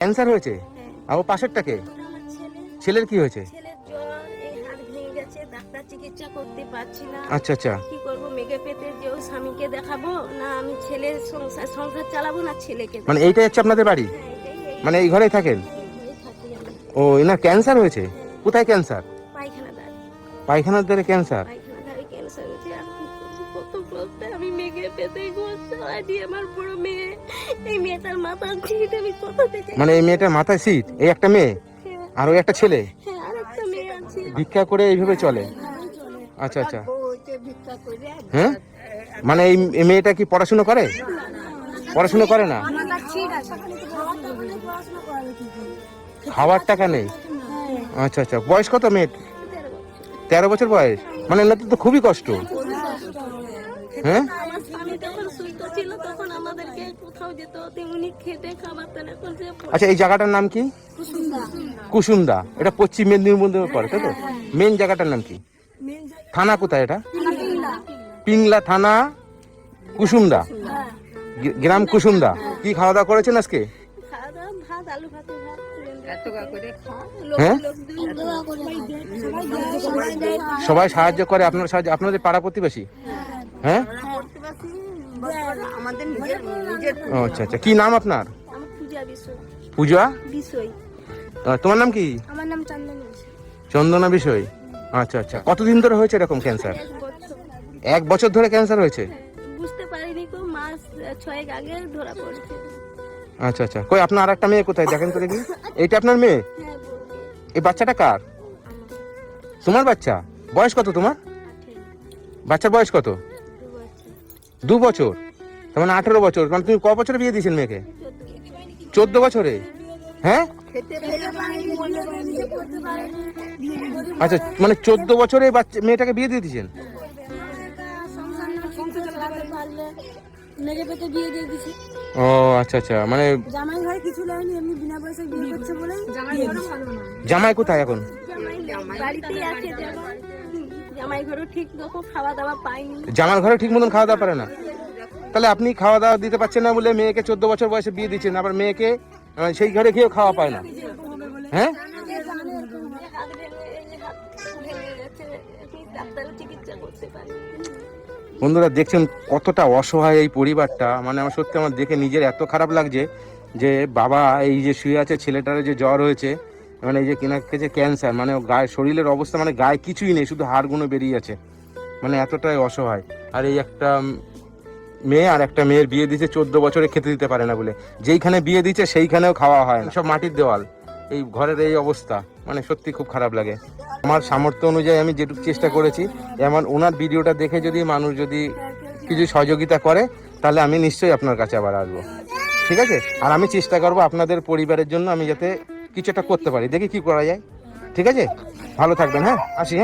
Cancer হয়েছে? আর ও পাশেরটাকে? আমার ছেলের কি হয়েছে? ডাক্তার চিকিৎসা করতে পারছি না। আচ্ছা আচ্ছা। কি করব মেঘে পেতে যে স্বামীকে দেখাবো না আমি ছেলের সংসার সংসার চালাবো না ছেলেকে মানে এইটাই হচ্ছে আপনাদের বাড়ি? হ্যাঁ, মানে এই ঘরেই থাকেন। ও এনার ক্যান্সার হয়েছে? কোথায় ক্যান্সার পায়খানা দাঁড় পায়খানার দ্বারে ক্যান্সার মেঘে ঘর চালাই দিয়ে আমার বড় মেয়ে। এই মেয়েটার মাথা ছিট আমি কোথা থেকে মানে এই মেয়েটার মাথায় সিট? এই একটা মেয়ে? হ্যাঁ, আর ওই একটা ছেলে? হ্যাঁ মেয়ে আছে। ভিক্ষা করে এইভাবে চলে? আচ্ছা আচ্ছা। হ্যাঁ? মানে এই মেয়েটা কি পড়াশুনো করে? পড়াশুনো করে না? খাওয়ার টাকা নেই আচ্ছা আচ্ছা। বয়স কত মেয়ের? তেরো বছর। বয়স? মানে এনাদের তো খুবই কষ্ট। হ্যাঁ? যখন সুস্থ ছিল তখন আমাদেরকে কোথাও যেতে হতো খেতে খাওয়াতেন এখন যে আচ্ছা এই জায়গাটার নাম কি? কুসুমদা। এটা পশ্চিম মেদিনীপুর পড়ে তাই তো? মেন জায়গাটার নাম কি? থানা কোথায় এটা? পিংলা। থানা কুসুমদা। গ্রাম কুসুমদা। কি খাওয়া দাওয়া করেছেন আজকে? খাওয়া দাওয়া ভাত আলু ভাতে ভাত হ্যাঁ? হ্যাঁ সবাই সাহায্য করে আপনার সাহায্য আপনাদের পাড়া প্রতিবেশী? হ্যাঁ। আমাদের নিজের নিজের ও আচ্ছা আচ্ছা। কি নাম আপনার? পূজা বিষয় তোমার নাম কি? আমার নাম চান্দনী চন্দনা বিষয় আচ্ছা আচ্ছা। কতদিন ধরে হয়েছে এরকম ক্যান্সার এক বছর। ধরে ক্যান্সার হয়েছে? বুঝতে পারিনি কো মাস ছয়েক আগে ধরা পড়েছে। আচ্ছা আচ্ছা। কই আপনার আর একটা মেয়ে কোথায়? দেখেন তো দেখি। এইটা আপনার মেয়ে? হ্যাঁ এই বাচ্চাটা কার? তোমার বাচ্চা? বয়স কত তোমার? বাচ্চার বয়স কত? দু বছর? তার মানে আঠেরো বছর। মানে তুমি ক বছরে বিয়ে দিয়েছেন মেয়েকে? চোদ্দ বছরে? হ্যাঁ? আচ্ছা মানে চোদ্দ বছরে বাচ্চা মেয়েটাকে বিয়ে দিয়ে দিয়েছেন? ও আচ্ছা আচ্ছা মানে জামাই ঘরে কিছু লাগেনি এমনি বিনা পয়সায় বিয়ে করছে বলে জামাই ঘরও ভালো না জামাই কোথায় এখন বাড়িতেই আছে জামাই জামাই ঠিক ঘরে ঠিক মতন খাওয়া দাওয়া পারে না? তাহলে আপনি খাওয়া দাওয়া দিতে পারছেন না বলে মেয়েকে চোদ্দ বছর বয়সে বিয়ে দিচ্ছেন, আবার মেয়েকে সেই ঘরে গিয়েও খাওয়া পায় না? হ্যাঁ? বন্ধুরা, দেখছেন কতটা অসহায় এই পরিবারটা? মানে আমার সত্যি আমার দেখে নিজের এত খারাপ লাগছে যে বাবা এই যে শুয়ে আছে, ছেলেটার যে জ্বর হয়েছে মানে এই যে কিনাকে যে ক্যান্সার মানে গায়ে, শরীরের অবস্থা মানে গায়ে কিছুই নেই, শুধু হাড়গুলো বেরিয়ে আছে। মানে এতটাই অসহায়। আর এই একটা মেয়ে আর একটা মেয়ের বিয়ে দিয়েছে, চোদ্দ বছরে খেতে দিতে পারে না বলে। যেইখানে বিয়ে দিচ্ছে সেইখানেও খাওয়া হয় না। সব মাটির দেওয়াল। এই ঘরের এই অবস্থা মানে সত্যি খুব খারাপ লাগে। আমার সামর্থ্য অনুযায়ী আমি যেটুকু চেষ্টা করেছি, এমন ওনার ভিডিওটা দেখে যদি মানুষ যদি কিছু সহযোগিতা করে, তাহলে আমি নিশ্চয়ই আপনার কাছে আবার আসব। ঠিক আছে? আর আমি চেষ্টা করব আপনাদের পরিবারের জন্য আমি যাতে কিছু একটা করতে পারি। দেখি কি করা যায়। ঠিক আছে? ভালো থাকবেন হ্যাঁ? আসি হ্যাঁ?